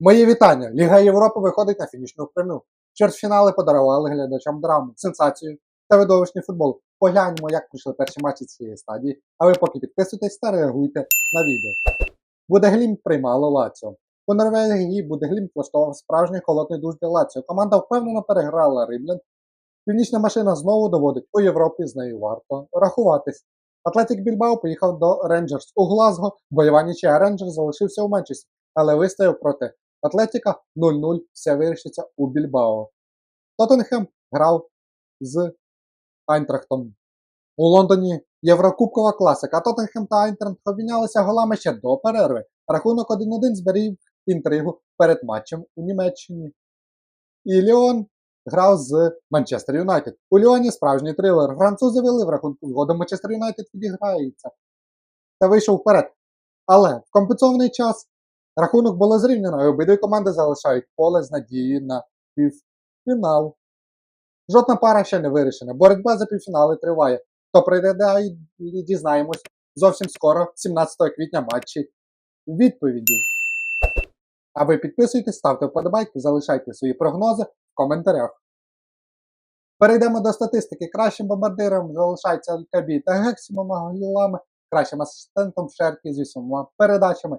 Мої вітання! Ліга Європи виходить на фінішну пряму. Чвертьфінали подарували глядачам драму, сенсацію та видовищний футбол. Погляньмо, як пройшли перші матчі цієї стадії, а ви поки підписуйтесь та реагуйте на відео. Будеглім приймало Лаціо. У Норвегії Будеглім влаштував справжній холодний душ для Лаціо. Команда впевнено переграла Римлян. Північна машина знову доводить у Європі з нею варто рахуватись. Атлетік Більбао поїхав до Рейнджерс у Глазго. Бойова нічия Рейнджерс залишився у Манчесті, але вистояв проти Атлетіка 0-0. Все вирішиться у Більбао. Тоттенхем грав з Айнтрахтом. У Лондоні Єврокубкова класика. Тоттенхем та Айнтрахт обмінялися голами ще до перерви. Рахунок 1-1 зберіг інтригу перед матчем у Німеччині. І Ліон грав з Манчестер Юнайтед. У Ліоні справжній трилер. Французи вели в рахунку згодом Манчестер Юнайтед відіграється та вийшов вперед. Але в компенсований час рахунок було зрівняно, і обидві команди залишають поле з надією на півфінал. Жодна пара ще не вирішена. Боротьба за півфінали триває. Хто прийде далі, дізнаємось зовсім скоро, 17 квітня матчі відповіді. А ви підписуйтесь, ставте вподобайки, залишайте свої прогнози в коментарях. Перейдемо до статистики. Кращим бомбардиром залишається Алькабі та Гексімом голами, кращим асистентом в Шеркі з вісьмома передачами.